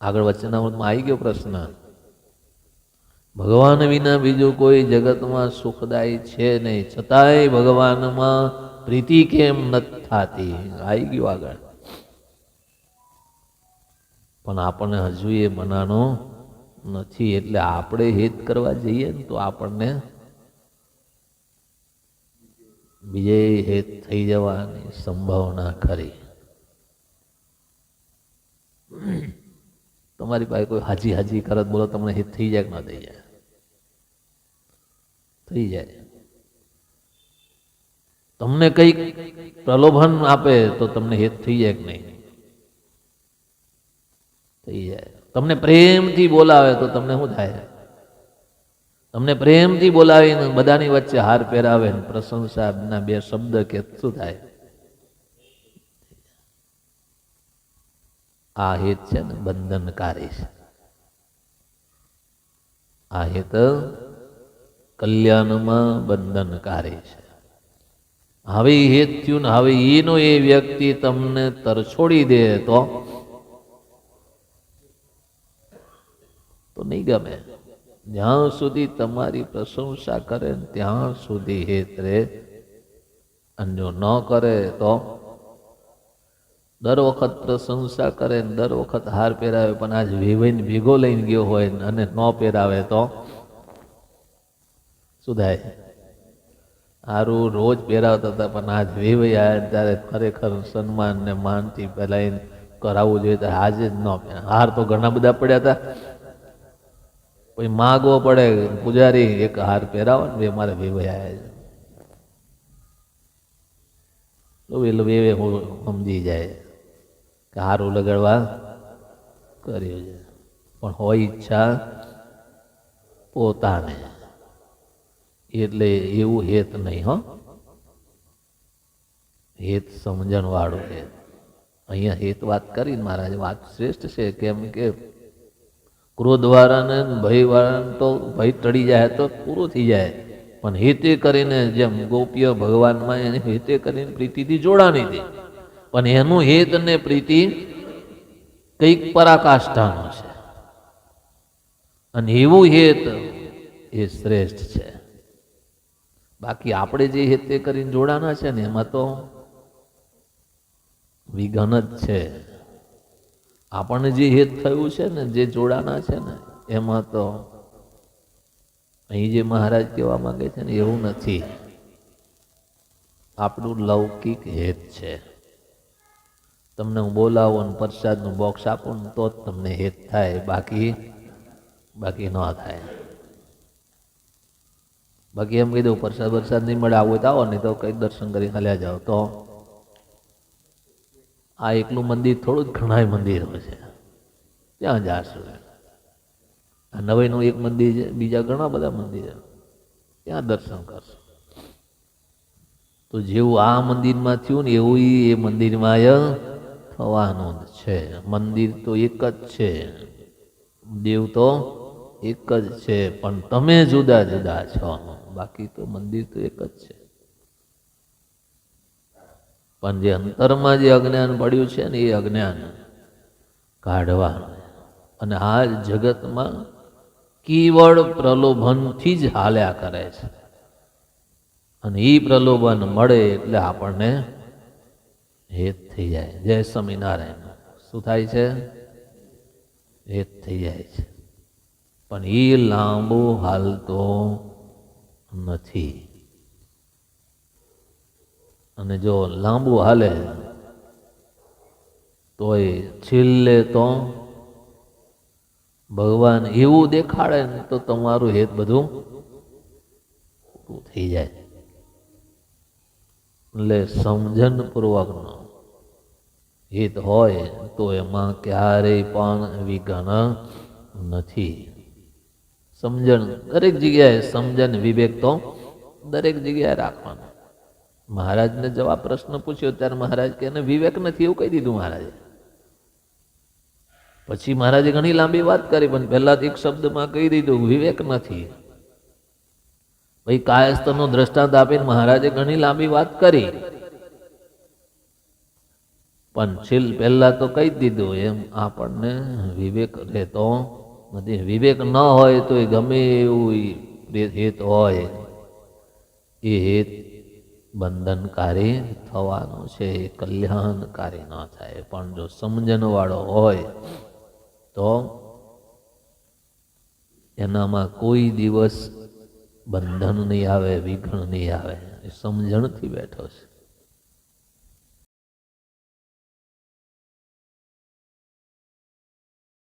આગળ વચનામૃતમાં આવી ગયો પ્રશ્ન. ભગવાન વિના બીજું કોઈ જગતમાં સુખદાયી છે નહીં. છતાંય ભગવાનમાં પ્રીતિ કેમ નથી થતી? આવી ગયું આગળ. પણ આપણને હજુ એ મનાનો નથી. એટલે આપણે હિત કરવા જઈએ ને તો આપણને બીજે હેત થઈ જવાની સંભાવના ખરી. તમારી પાસે કોઈ હાજી હાજી કરત બોલો, તમને હિત થઈ જાય કે ન થઈ જાય? થઈ જાય. તમને કંઈક પ્રલોભન આપે તો તમને હિત થઈ જાય કે નહીં? થઈ જાય. તમને પ્રેમથી બોલાવે તો તમને શું થાય? તમને પ્રેમથી બોલાવીને બધાની વચ્ચે હાર પહેરાવે ને પ્રશંસાના બે શબ્દ કે શું થાય? આ હિત છે ને બંધનકારી છે. આ હિત કલ્યાણમાં બંધનકારી છે. હવે હેત થયું ને હવે એનો એ વ્યક્તિ તમને તરછોડી દે તો? તો નહીં ગમે. જ્યાં સુધી તમારી પ્રશંસા કરે ત્યાં સુધી હેત રે. અને જો ન કરે તો? દર વખત પ્રશંસા કરે ને દર વખત હાર પહેરાવે, પણ આજ વિવઈને ભેગો લઈને ગયો હોય અને ન પહેરાવે તો શું થાય? હારું રોજ પહેરાવતા હતા, પણ આજ વિવય આવ્યા ત્યારે ખરેખર સન્માન ને માનથી પહેલાઈને કરાવવું જોઈએ તો આજે જ ન હાર તો ઘણા બધા પડ્યા હતા. પછી માગવો પડે પૂજારી, એક હાર પહેરાવો ને મારે વિવય આવ્યા છે. તો પેલો વેવે સમજી જાય. કે હારું લગાડવા કર્યું છે. પણ હોય ઈચ્છા પોતાને. એટલે એવું હેત નહીં, હો. હેત સમજણ વાળું હેત. અહીંયા હેત વાત કરીને મહારાજ, વાત શ્રેષ્ઠ છે. કેમ કે ક્રોધવાળાને ભયવાળાને ભય વાળાને તો ભય ટળી જાય તો પૂરું થઈ જાય. પણ હેતે કરીને જેમ ગોપ્ય ભગવાનમાં એને હેતે કરીને પ્રીતિથી જોડાણી હતી પણ એનું હેત ને પ્રીતિ કંઈક પરાકાષ્ઠાનું છે. અને એવું હેત એ શ્રેષ્ઠ છે. બાકી આપણે જે હેતે કરીને જોડાના છે ને, એમાં તો વિઘન જ છે. આપણને જે હેત થયું છે ને, જે જોડાના છે ને, એમાં તો અહીં જે મહારાજ કહેવા માંગે છે ને, એવું નથી. આપણું લૌકિક હેત છે. તમને હું બોલાવો ને પ્રસાદનું બોક્સ આપું ને તો જ તમને હેત થાય. બાકી બાકી ન થાય. બાકી એમ દઉં, પ્રસાદ વરસાદ નહીં મળે, આવું તો આવો, નહીં તો કંઈક દર્શન કરી હાલ્યા જાઓ. તો આ એકલું મંદિર થોડું જ ઘણાય મંદિરો છે. ત્યાં જાશું આ નવાઈનું એક મંદિર છે, બીજા ઘણા બધા મંદિર છે. ત્યાં દર્શન કરશો. તો જેવું આ મંદિરમાં થયું ને એવું એ મંદિરમાં થવાનું જ છે. મંદિર તો એક જ છે. દેવ તો એક જ છે. પણ તમે જુદા જુદા છો. બાકી તો મંદિર તો એક જ છે. પણ જે અંતરમાં જે અજ્ઞાન પડ્યું છે ને એ અજ્ઞાન કાઢવાનું. અને આ જગતમાં કેવળ પ્રલોભનથી જ હાલ્યા કરે છે. અને એ પ્રલોભન મળે એટલે આપણને હેત થઈ જાય. જય સ્વામિનારાયણ. શું થાય છે? હેત થઈ જાય છે. પણ એ લાંબુ હાલતો નથી. અને જો લાંબુ હાલે, તોય છેલ્લે તો ભગવાન એવું દેખાડે ને તો તમારું હેત બધું થઈ જાય. એટલે સમજણ પૂર્વકનો હિત હોય તો એમાં ક્યારેય પણ વિઘન નથી. સમજણ, દરેક જગ્યાએ સમજણ વિવેક તો દરેક જગ્યાએ રાખવાનો. મહારાજને જવાબ પ્રશ્ન પૂછ્યો ત્યારે મહારાજ કે એને વિવેક નથી એવું કહી દીધું મહારાજે. પછી મહારાજે ઘણી લાંબી વાત કરી, પણ પહેલાથી એક શબ્દમાં કહી દીધું, વિવેક નથી. ભાઈ કાયસ્થનો દ્રષ્ટાંત આપીને મહારાજે ઘણી લાંબી વાત કરી. પણ છેલ પહેલા તો કહી દીધું, એમ આપણને વિવેક રહેતો. નથી વિવેક ન હોય તો એ ગમે એવું હેત હોય. એ હેત બંધનકારી થવાનું છે, એ કલ્યાણકારી ન થાય. પણ જો સમજણવાળો હોય તો એનામાં કોઈ દિવસ બંધન નહીં આવે વિઘ્ન નહીં આવે. એ સમજણથી બેઠો છે.